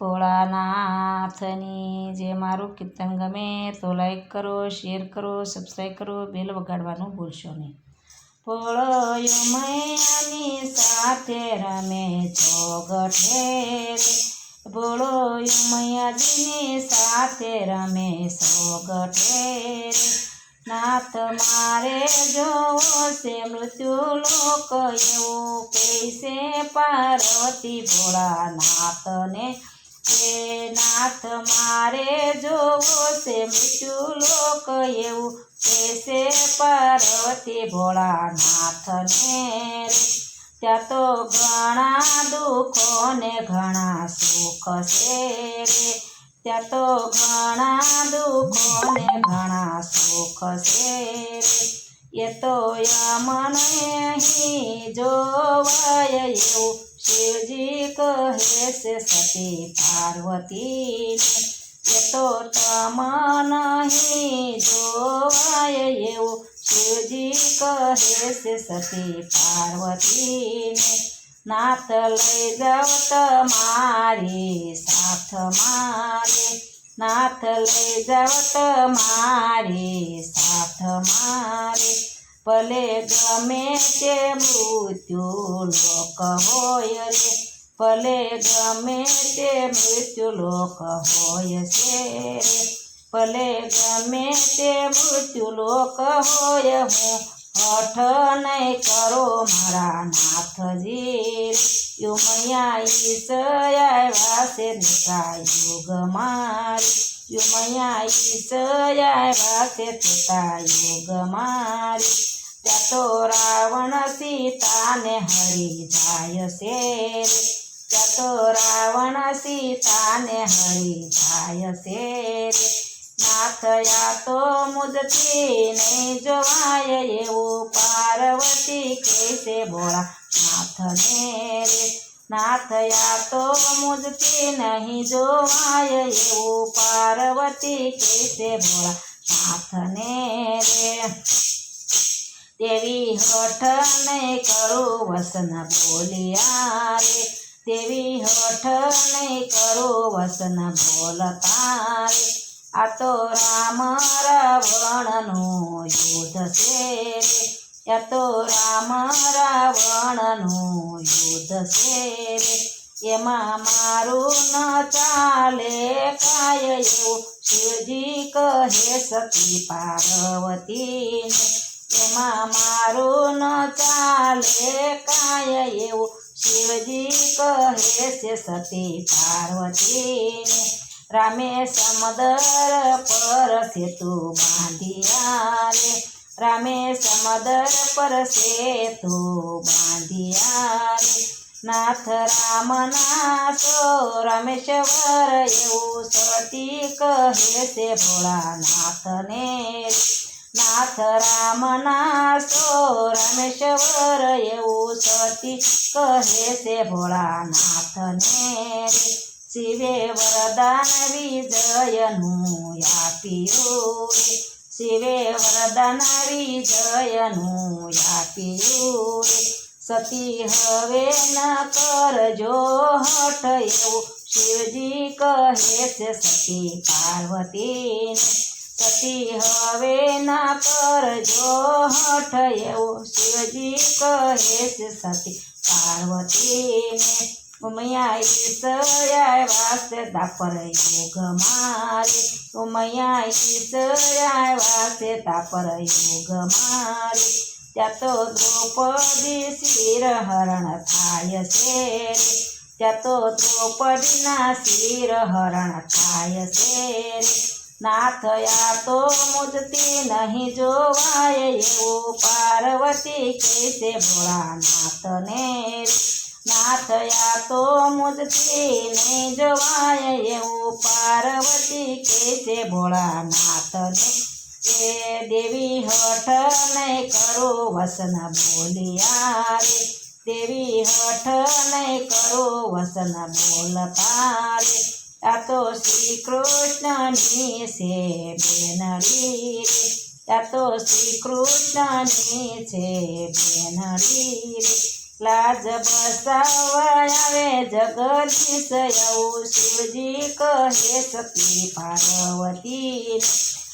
ભોળાનાથની જે મારું કીર્તન ગમે તો લાઈક કરો શેર કરો સબસ્ક્રાઈબ કરો બેલ વગાડવાનું ભૂલશો નહીં. ભોળો મૈયાની સાથે રમે છો ગઠે ભોળો મૈયાજીની સાથે રમે છો ગઠે નાથ મારે જોવો છે મૃત્યુ લોક એવું કહેશે પાર્વતી ભોળાનાથને. હે નાથ મારે જોવો છે મૃત્યુ લોક એવું કૈસે પાર્વતી ભોળાનાથને ત્યાં તો ઘણા દુઃખો ને ઘણા સુખ છે રે. ત્યાં તો ઘણા દુઃખો ને ઘણા સુખ છે એ તો યમને જોવાય એવું શિવજી કહે છે સતી પાર્વતી એ તો તમ નહીં જોવાય એવું. શિવજી કહે છે સતી પાર્વતીને નાથ લઈ જાવ તમારી સાથ મારે નાથ લઈ જાવ તમારી સાથ મારે ભલે ગમે તે મૃત્યુ લોક હોય રે ભલે ગમે તે મૃત્યુ લોક હોય છે, ભલે ગમે તે મૃત્યુ લોક હોય હું હઠ નહીં કરો મારા નાથજી, યુમયા ઈસયા છે નેતા યુગ મારી. યુમયા ઈસયા છે નેતા યુગ મારી. ત્યાં તો રાવણ સીતાને હરી જાય છે ત્યાં તો રાવણ સીતાને હરી જાય છે નાથયા તો મુદતી નહીં જોવાય એવું પાર્વતી કહેશે બોળા નાથને રે. નાથયા તો મુદતી નહીં જોવાય એવું પાર્વતી કહેશે બોળા નાથને રે. દેવી હઠ નહીં કરું વસન બોલિયા રે. તેવી હઠ નહીં કરું વસન બોલતા રે. આ તો રામ રાવણનું યુદ્ધ છે રે. આ તો રામ રાવણનું યુદ્ધ છે રે. એમાં મારું ન ચાલે કાય એવું શિવજી કહે સતી પાર્વતીને એમાં મારું ન ચાલે કાય એવું. શિવજી કહે છે, સતી પાર્વતીને રામે સમદર પર સેતુ બાંધિયા રે રામે સમદર પર સેતુ બાંધિયા રે નાથ રામના સો રમેશ્વર એવું સતી કહે છે, ભોળાનાથને નાથ રામના સો રમેશ્વર એવું સતી કહે છે, ભોળાનાથને શિવે વરદાન વિજયનું આપ્યું શિવે વરદાન વિજયનું આપ્યું સતી હવે ન કરજો હઠ એવું શિવજી કહે છે, સતી પાર્વતીને સતી હવે ના પર કરજો હઠ એવો શિવજી કહે છે સતી પાર્વતીને ઉમયા ઈસયા વાસે દાપર યુગ મારે. ઉમયા ઈસયા વાસે દાપર યુગ મારે. ત્યાં તો દ્રૌપદી શિરહરણ થાય છે ત્યાં તો દ્રૌપદીના શિર હરણ થાય છે રે નાથયા તો મુજતી નહીં જોવાય એવો પાર્વતી કહેશે ભોળાનાથને રે. નાથયા તો મુજતી નહીં જોવાય એવો પાર્વતી કહેશે ભોળાનાથને એ દેવી હઠ નહીં કરો વસન બોલિયા રે. દેવી હઠ નહીં કરો વસન બોલતા રે. આ તો શ્રી કૃષ્ણની છે બેનરી આ તો શ્રી કૃષ્ણની છે બેનરી લાજ બસાવવા આવે જગદીશ આવું શિવજી કહે સતી પાર્વતી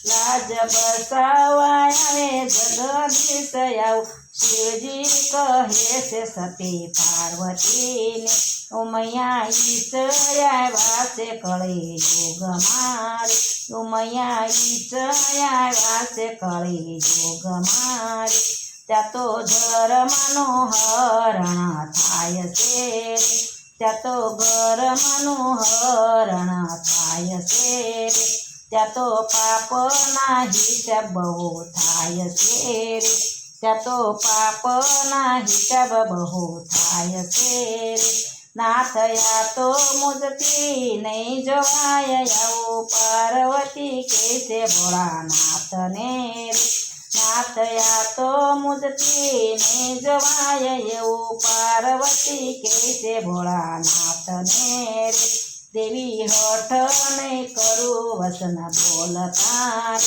લાજ બસાવવા જગદીશ આવું શિવજી કહે છે, સતી પાર્વતીને ઉમૈયા ઈચર્યા વાસે કળી જોગ મારી. ઉમૈયા ઈચર્યા વાસે કળી જોગ મારી. ત્યાં તો ધર્મનો હરણ થાય છે. ત્યાં તો ઘરમાંનું હરણ થાય છે. ત્યાં તો પાપના હિસાબ બહુ થાય છે. ત્યાં તો પાપના હિસાબ બહુ થાય છે ના થયા તો મુજતી નહીં જોવાય આવું પાર્વતી કે છે ભોળાનાથને ના થયા તો મુજતી નહીં જોવાય એવું પાર્વતી કે છે ભોળાનાથને દેવી હઠ નહીં કરું વસન બોલતા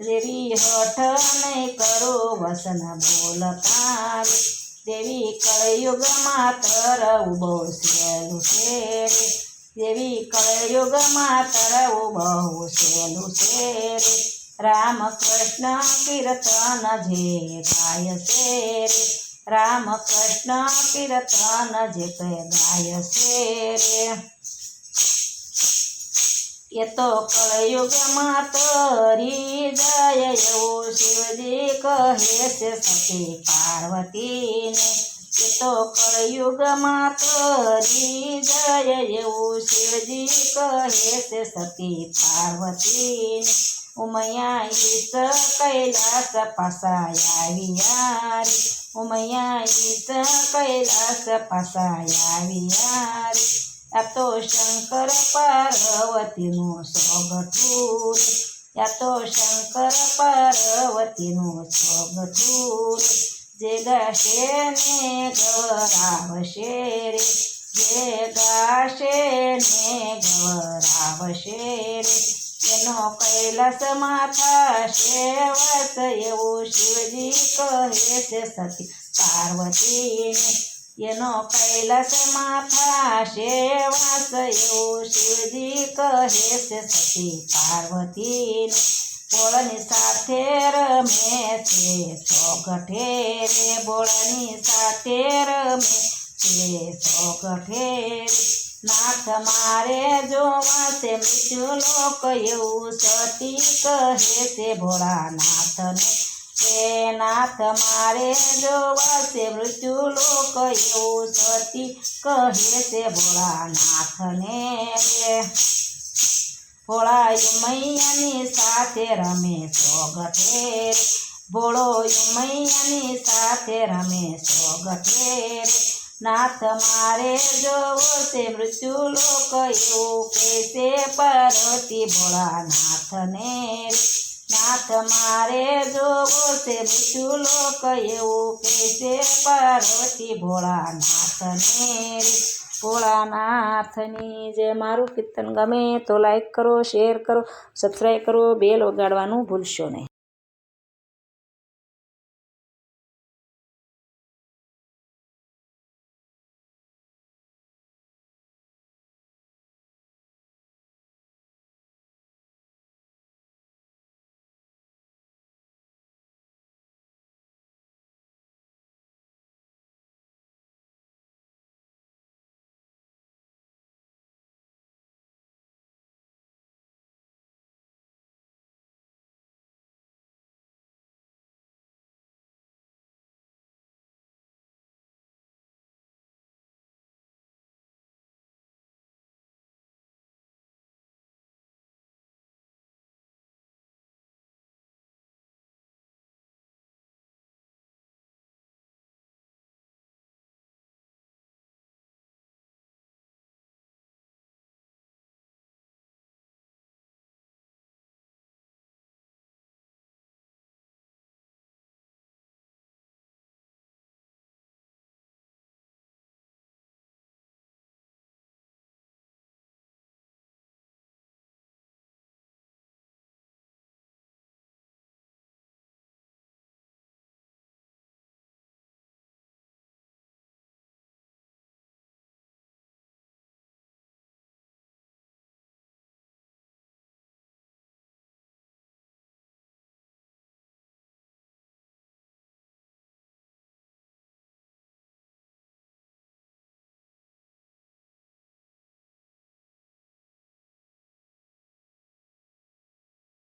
દેવી હઠ નહીં કરો, વસન બોલતા રે દેવી કળયુગમાં તરવું બહુ સહેલું છે રે દેવી કળયુગમાં તરવું બહુ સહેલું છે રે રામ કૃષ્ણ કીર્તન જે ગાય છે રે રામ કૃષ્ણ કીર્તન જે ગાય છે રે એ તો કળયુગમાં તરી જાય એવું શિવજી કહે છે સતી પાર્વતીને એ તો કળયુગમાં તરી જાય એવું શિવજી કહે છે સતી પાર્વતીને ઉમૈયા ઈશ કૈલાસ પાસાયા આ તો શંકર પાર્વતીનું સોગઠું યા તો શંકર પાર્વતીનું સોગઠું જે ગાશે ને ગવરાવશે રે, જે ગાશે ને ગવરાવશે રે. એનો કૈલાસમાં થશે વસ એવું શિવજી કહે છે સતી પાર્વતીને. એનો કૈલાસમાં માથા વાસ એવું શિવજી કહે છે સતી પાર્વતી બોળની સાથે રમે છે, સોગઠે રે, બોળની સાથે રમે છે, સોગઠે નાથ મારે જોવા છે મૃત્યુ લોક એવું સતી કહે છે, ભોળાનાથને હે નાથ મારે જોવાશે મૃત્યુ લોક એવું સતી કહે છે ભોળાનાથને. રે ભોળા મૈયાની સાથે રમે સોગઠે રે ભોળો મૈયાની સાથે રમે સોગઠે રે નાથ મારે જોવો છે મૃત્યુ લોક એવું કહેશે પાર્વતી ભોળાનાથને. રે નાથ મારે જોવો છે મૃત્યુ લોક એવું કહેશે, પાર્વતી ભોળાનાથને ભોળાનાથની જે મારું કીર્તન ગમે તો લાઈક કરો શેર કરો સબસ્ક્રાઈબ કરો બેલ વગાડવાનું ભૂલશો નહીં.